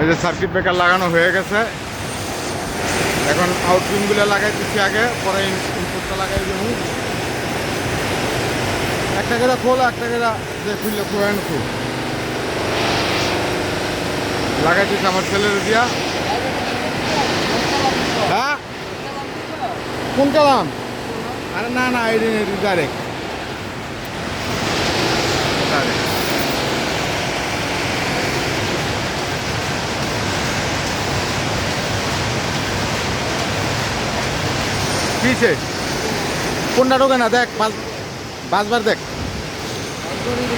এই যে circuit breaker লাগানো হয়ে গেছে। এখন আউটপিনগুলো লাগাইতেছি আগে, পরে ইনপুটটা লাগাই দেবো। একটা করে খোল, একটা করে যে খুললে খোয়েন খুব লাগাইতেছি আমার ছেলের দিয়া। হ্যাঁ? কোন কালাম? আরে না না, এই ডাইরেক্ট ডাইরেক্ট কিসে? কোনটা ঢোকে না? দেখ পাঁচ পাঁচবার দেখ।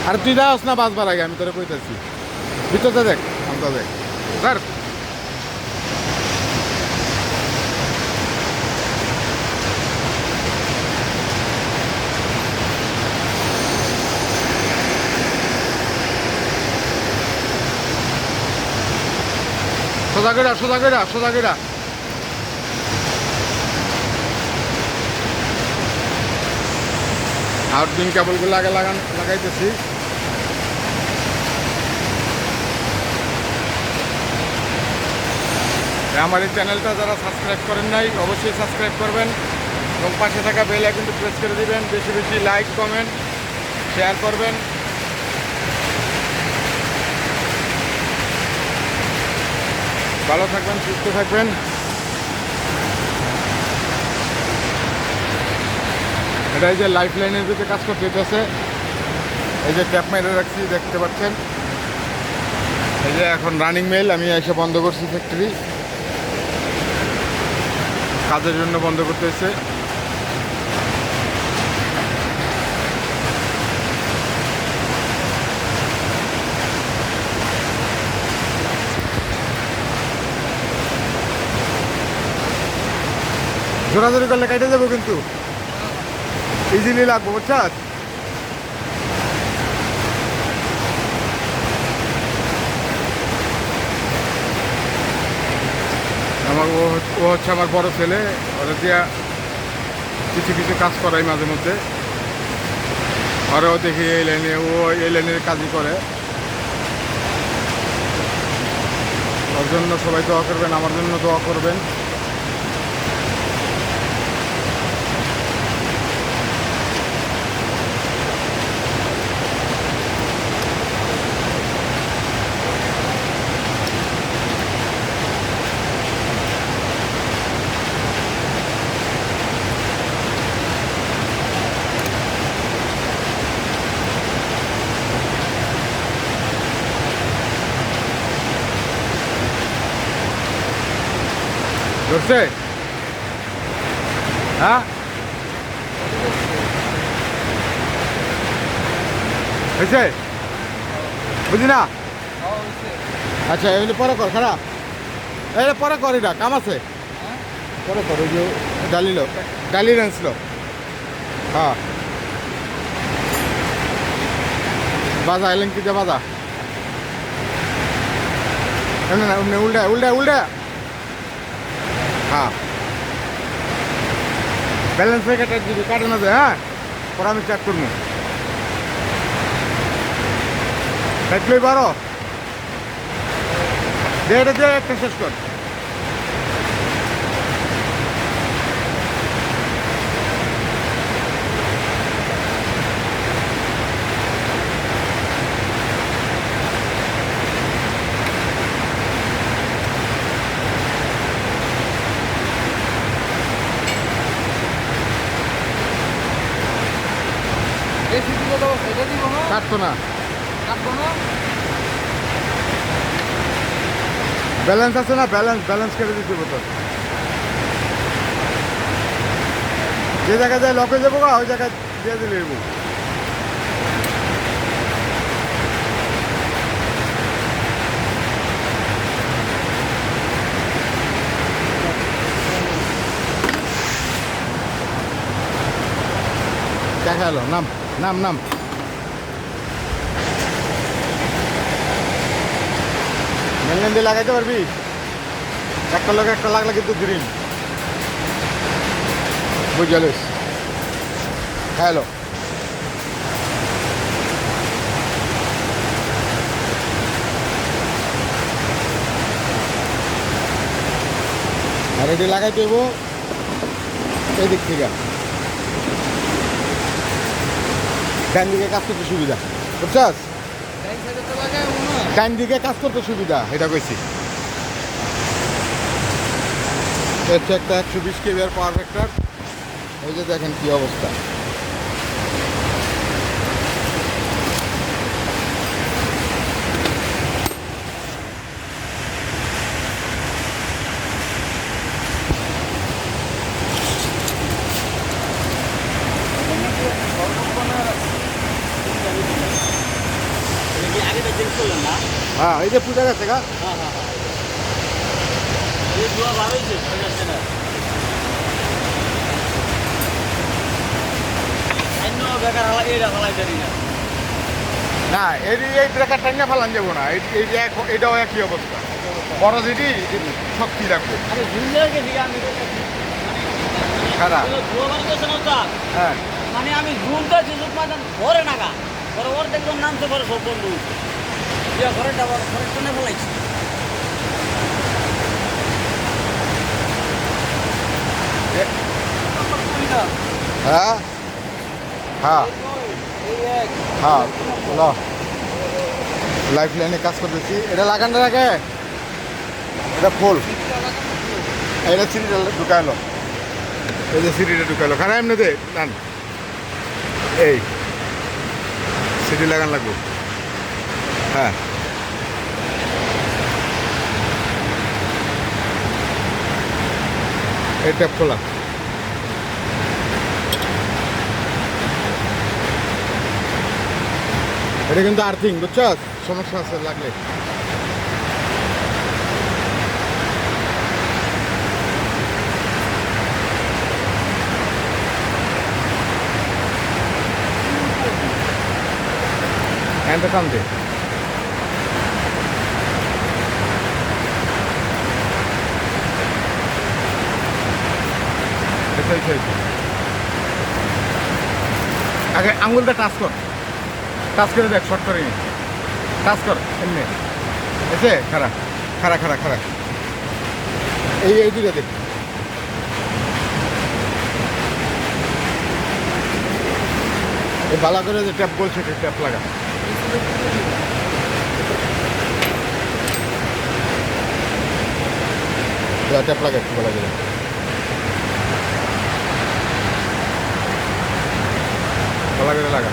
আর তুই যাস না পাঁচবার আগে, আমি তোরে কইতেছি। ভিতরটা দেখ, আমটা দেখ। স্যার সোজা গেড়া সোজা গেড়া সোজা গেড়া আউটবিন কেবলগুলো আগে লাগান, লাগাইতেছি। আমার এই চ্যানেলটা যারা সাবস্ক্রাইব করেন নাই, অবশ্যই সাবস্ক্রাইব করবেন এবং পাশে থাকা বেল কিন্তু প্রেস করে দিবেন। বেশি বেশি লাইক কমেন্ট শেয়ার করবেন। ভালো থাকবেন, সুস্থ থাকবেন। এটা এই যে লাইফ লাইনের ভিতরে কাজ করতে হইতেছে। এই যে ট্যাপ মেরে রাখছি, দেখতে পাচ্ছেন? এই যে এখন রানিং মেল আমি এসে বন্ধ করছি ফ্যাক্টরি কাজের জন্য বন্ধ করতে হয়েছে জোরাজোরি করলে কেটে যাব কিন্তু। ইজিলি লাগবো বুঝছাস আমার ও হচ্ছে- আমার বড় ছেলে, ওরা দিয়া কিছু কিছু কাজ করাই মাঝে মধ্যে। ওরাও দেখি এই লাইনে ও এই লাইনের কাজই করে। ওর জন্য সবাই দোয়া করবেন, আমার জন্য দোয়া করবেন। ধরছে হ্যাঁ? হয়েছে? বুঝি না? আচ্ছা এমনি পরে কর খারাপ এই পরে কর এটা কাম আছে। পরে কর, ওই যে ডালিল ডালি আনছিল হ্যাঁ। বাজা, এলেন কি যে বাজা? এমনি না, উল্টা উল্টা উল্টা। হ্যাঁ। ব্যালেন্স কেটে দিবি কাটে না যায়, হ্যাঁ? পরে আমি চেক করব। দেখলেই পারো দে একটা শেষ কর এসি দিব তো এটা দিব না কাটতো না। ব্যালেন্স আছে না? ব্যালেন্স ব্যালেন্স কেটে দিতে তো। যে জায়গায় যায় লকে যাব গা ওই জায়গায় দিয়ে দিলে দেখা নাম নাম নাম। মেনলেন দিয়ে লাগাইতে পারবি? একটা লোক একটা লাগলে কিন্তু গ্রিন বুঝালিস হ্যালো। এটি লাগাই দেবো এই দিক থেকে। ডান দিকে কাজ করতে সুবিধা। বুঝছস? ডান দিকে কাজ করতে সুবিধা, এটা কইছি। এটা একটা একশো বিশ কেবিআর পাওয়ার ফ্যাক্টর এই যে দেখেন কি অবস্থা আগে চেঞ্জ করলেন না হ্যাঁ এই যে পূজা গেছে গা হ্যাঁ হ্যাঁ হ্যাঁ এই দুয়া হয়ে বেকার হালা এটা হালাই জানি না, এই এই ব্রেকার টাইনা ফেলান যাব না। এই এই এটাও একই অবস্থা। বড় যেটি শক্তি রাখব খারাপ হ্যাঁ। মানে আমি ঝুলতে সুযোগ পাইতাম ঘরে নাগা পরে ওর দেখলাম নামতে পারে সব বন্ধু। হ্যাঁ? হ্যাঁ। হ্যাঁ ল লাইফ লাইনে কাজ করতেছি। এটা লাগানোর আগে এটা ফুল। এটা সিঁড়িটা ঢুকাইলো। এই যে সিঁড়িটা ঢুকাইলো। খারাপ এমনিতে টান এই, সিঁড়ি লাগান লাগবো। হ্যাঁ। ট্যাপ খোলা। এটা কিন্তু আর্থিং বুঝছ সমস্যা আছে লাগলে। হ্যান্ডটা টান দে আগে আঙুলটা টাচ কর। টাচ করে দেখ শর্ট করে টাচ কর, এমনি। এসে খারা খারা খারা খারা এই এই দুটো দেখ এই বালা করে যে ট্যাপ বলছে ট্যাপ লাগা। ট্যাপ লাগা একটু বলা করে। লাগা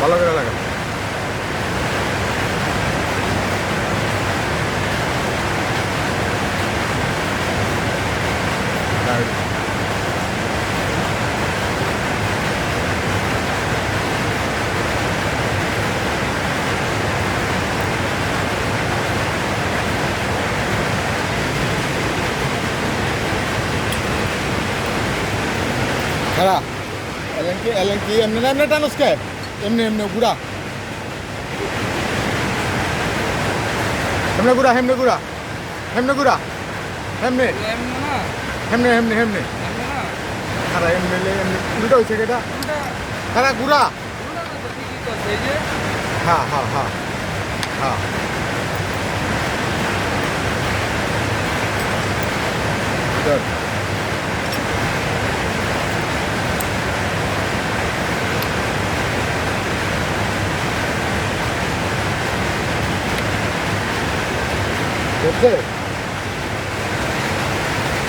ভালো করে লাগা লাগা। খারা এলেন কি এমনি না, এমনি টানুস কে? এমনি এমনি গুড়া হেমনে গুড়া হেমনে গুড়া হেমনে গুড়া হেমনে হেমনে হেমনে হেমনে খারা এমনি এমনি। উল্টা হয়েছে কেটা এই যে হ্যাঁ হ্যাঁ হ্যাঁ হ্যাঁ Good.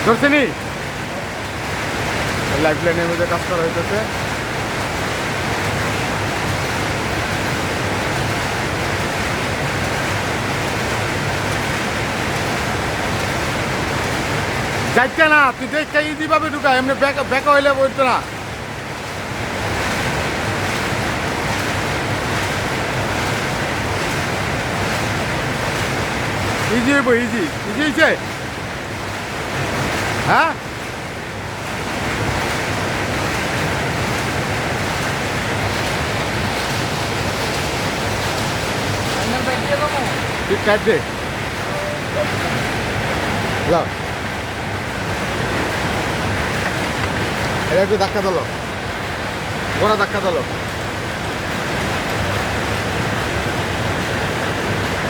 ধরছে নি? লাইফ লাইনের মধ্যে কাজ যাইতে না, তুই দেখতে ইজি ভাবে ঢুকা এমনি ব্যাক ব্যাক হইলে বলতো না। ইজি হইব ইজি ইজি হয়েছে হ্যাঁ ঠিক কাট দে লাও এটা একটু ধাক্কা দিল। ঘোড়া ধাক্কা দিল।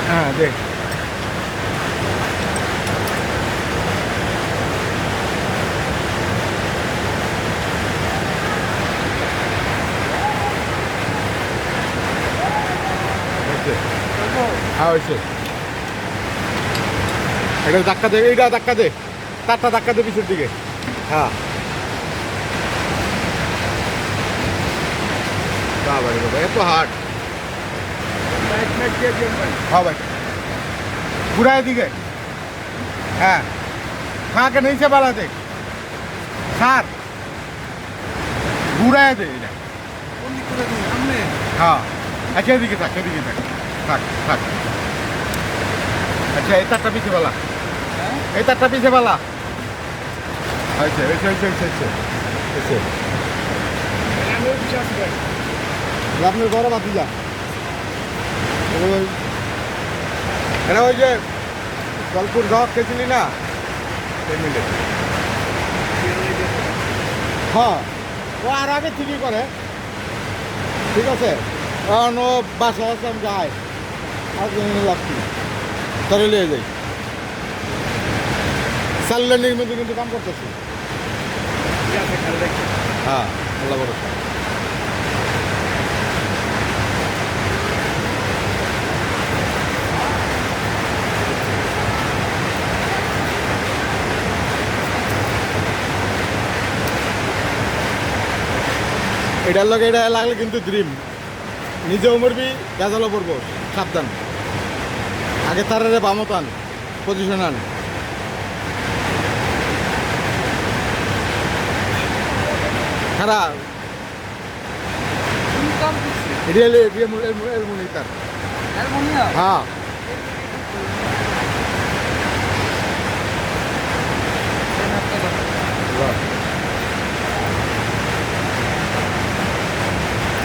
হ্যাঁ দেখ হয়েছে। হ্যাঁ হয়েছে। এটা ধাক্কা দে এইটা ধাক্কা দে। তারটা ধাক্কা দে পিছের দিকে। হ্যাঁ। বাবা এত হার্ড হ্যাঁ ভাই। ঘুরায় দিকে। হ্যাঁ। ফাঁকে নিচে বাড়াতে সার ঘুরায় দে এটা। হ্যাঁ। আচ্ছা এদিকে থাক এদিকে থাক। থাক থাক। আচ্ছা এই তারটা পিছিয়ে বলা। হ্যাঁ? এই তারটা পিছিয়ে বলা। আচ্ছা এসে এসে এসে এসে আমি আপনার বড় বাতি যা ওই এটা ওই যে জলপুর ঝক খেয়েছিলি না? হ্যাঁ। ও আর আগে ঠিকই করে। ঠিক আছে? কারণ ও বাসা আছে আমি আর লাগছি তাহলে লিয়ে যাই। সাল্লানির মধ্যে কিন্তু কাম করতেছি। হ্যাঁ আল্লাহ ভরসা। এটার লগে এটা লাগলে কিন্তু ড্রিম নিজেও মরবি গাজালও পড়ব সাবধান। আগে তারারে বামতান পজিশন আন। খারাপ এলমুনিটার হ্যাঁ।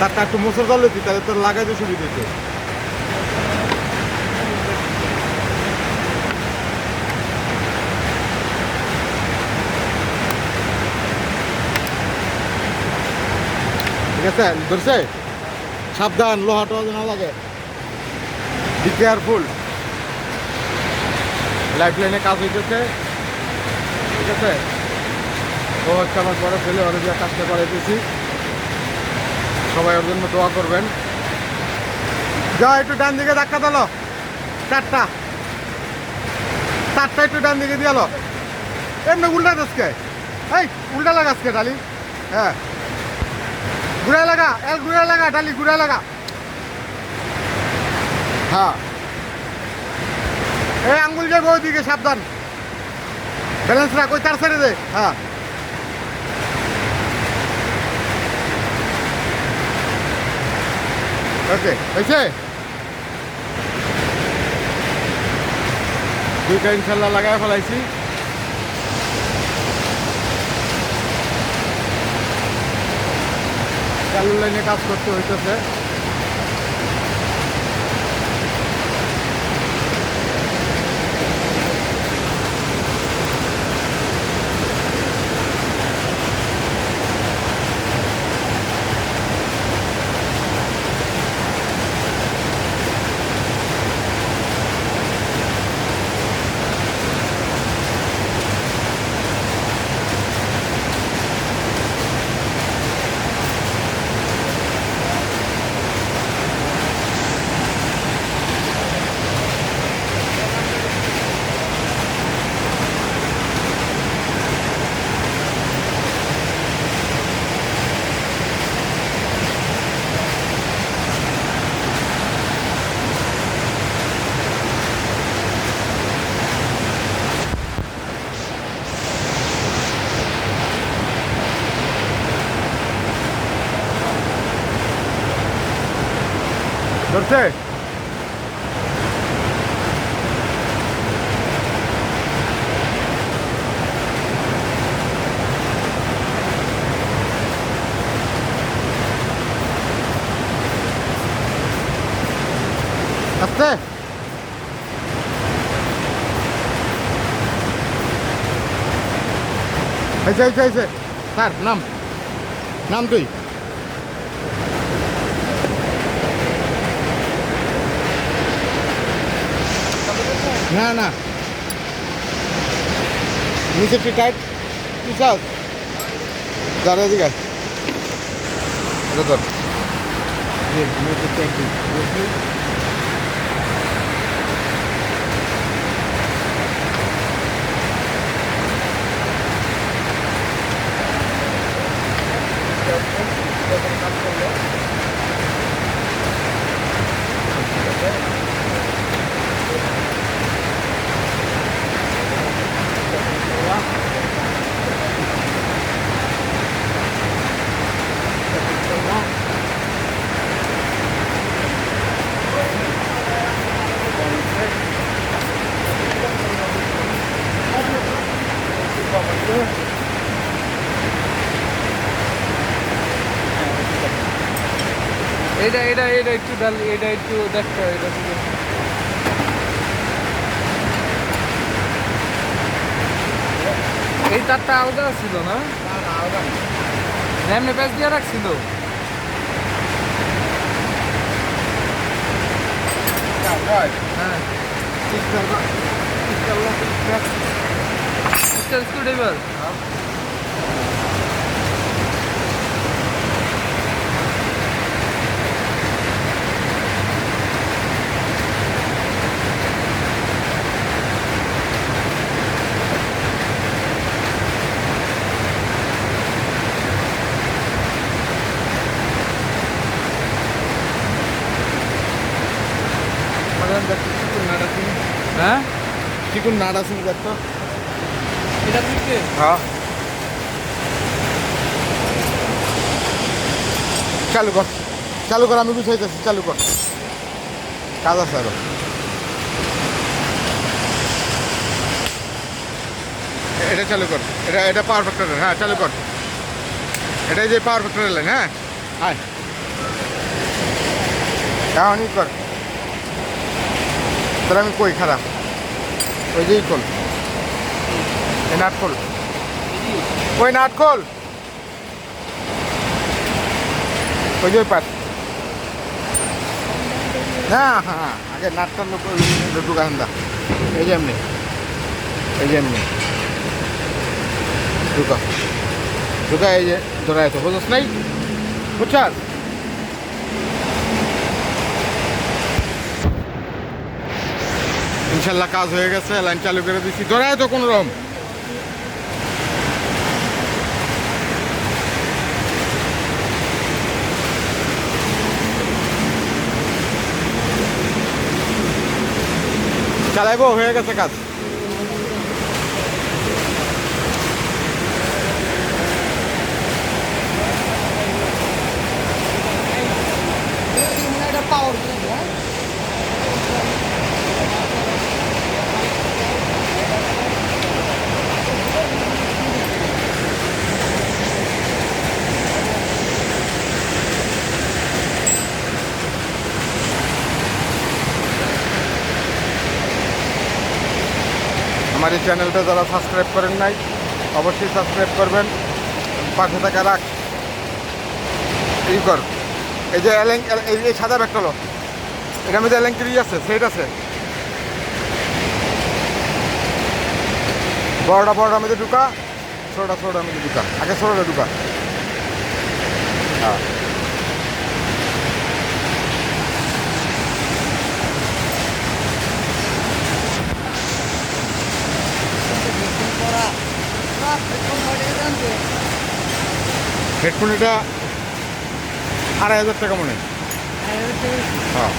তারটা একটু মোসর তাহলে তোর লাগাইতে সুবিধা হতো আছে ধরছে? সাবধান লোহাটা যেন লাগে। বি কেয়ারফুল লাইফ লাইনে কাজ হইতেছে। ঠিক আছে? ও হচ্ছে আমার বড় ছেলে অনেক কাজটা করাইতেছি। সবাই ওর জন্য দোয়া করবেন। যা একটু ডান দিকে ধাক্কা দিল চারটা। চারটা একটু ডান দিকে দিয়ালো এমনি উল্টা দোষকে এই, উল্টা লাগাসকে ডালি? হ্যাঁ। ঘুরে লাগা এক ঘুরে লাগা, ডালি ঘুরে লাগা। হ্যাঁ। এই আঙ্গুল যাবে ওইদিকে সাবধান। ব্যালেন্স রাখ, ওই তার ছেড়ে দে। হ্যাঁ। ইনশাল্লাহ লাগাই ফেলাইছি। চালু লাইনে কাজ করতে হইতেছে। আইসে আইসে আইসে স্যার, নাম। নাম তুই। না না। নিচে একটু টাইট তুই চাস? দাঁড়া এদিকে এটা তোর এটা এটা এটা একটু এটা একটু দেখতে হয়, এটা এই তারটা আলাদা ছিল না? এমনি প্যাচ দিয়ে রাখছিল? হ্যাঁ। স্টার স্ক্রুড্রাইভার হ্যাঁ চিকুন নাট আছে দেখ তো এটা দিচ্ছে হ্যাঁ। চালু কর। চালু কর, আমি গুছাইতেছি, চালু কর। কাজ আছে আরও। এটা চালু কর। এটা এটা পাওয়ার ফ্যাক্টরের হ্যাঁ চালু কর। এটাই যে পাওয়ার ফ্যাক্টরের লাইন হ্যাঁ? আয়। এখনই কর। তাহলে আমি কই, খারাপ? ওই যেই খোল এই নাট খোল। ওই নাট খোল। ওই যে পাট হ্যাঁ হ্যাঁ আগে নাটটার লোক ঢুকান দা। এই যে এমনি। এই যে এমনি। ঢুকা। ঢুকা, এই যে ধরা আছে, বুঝছ নাই? বুঝছাস ইনশাল্লাহ কাজ হয়ে গেছে, লাইন চালু করে দিচ্ছি ধরায় তো কোনো রকম চালাইবো হয়ে গেছে কাজ আমার এই চ্যানেলটা যারা সাবস্ক্রাইব করেন নাই, অবশ্যই সাবস্ক্রাইব করবেন। পাশে থাকা রাখ। এই কর। এই যে এলেং এই সাদা ব্যাগটা লো। এটার মধ্যে এলেঙ্কিরি আছে, সেট আছে। বড়টা বড়টার মধ্যে ঢুকা, ছোটটা ছোটটার মধ্যে ঢুকা। আগে ছোটটা ঢুকা। হ্যাঁ। হেডফোন এটা আড়াই হাজার টাকা মনে। হয়।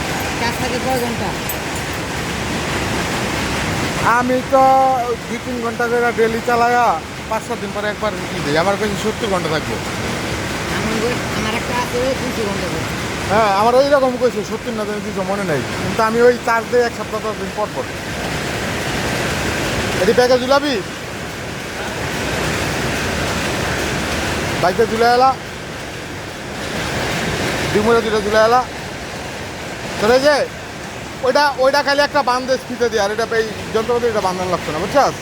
আমি তো দুই তিন ঘণ্টা করে ডেলি চালায়া পাঁচ সাত দিন পরে একবার কি দিই। আমার কাছে সত্তর ঘণ্টা থাকব। হ্যাঁ আমার ওই রকম কইছে সত্তর না কিছু মনে নেই। কিন্তু আমি ওই চার দিই এক সপ্তাহ দশ দিন পর পর। এটি ব্যাগে ঝুলাবি বাইকটা তুলে এলা। ডিমুরে দুটো তুলে এলা। চলে যে, ওইটা ওইটা খালি একটা বান্ধে স্পিতে দিয়ে, আর এটা এই যন্ত্রপাতি এটা বান্ধন লাগছে না, বুঝছাস?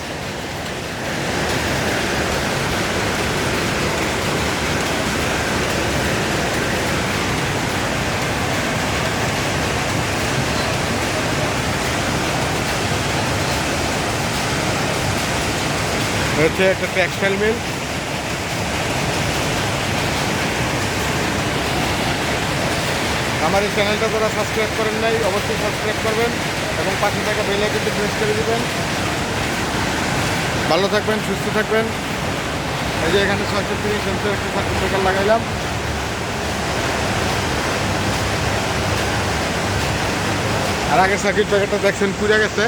হচ্ছে একটা টেক্সটাইল মিল আমার এই চ্যানেলটা যারা সাবস্ক্রাইব করেন নাই, অবশ্যই সাবস্ক্রাইব করবেন এবং পাশে থাকা বেলে কিন্তু প্রেস করে দেবেন। ভালো থাকবেন, সুস্থ থাকবেন। এই যে এখানে ছয়শো তিরিশ ইঞ্চের একটা সার্টিফিকেট লাগাইলাম। আর আগে সার্কিট প্যাকেটটা দেখছেন পুড়ে গেছে।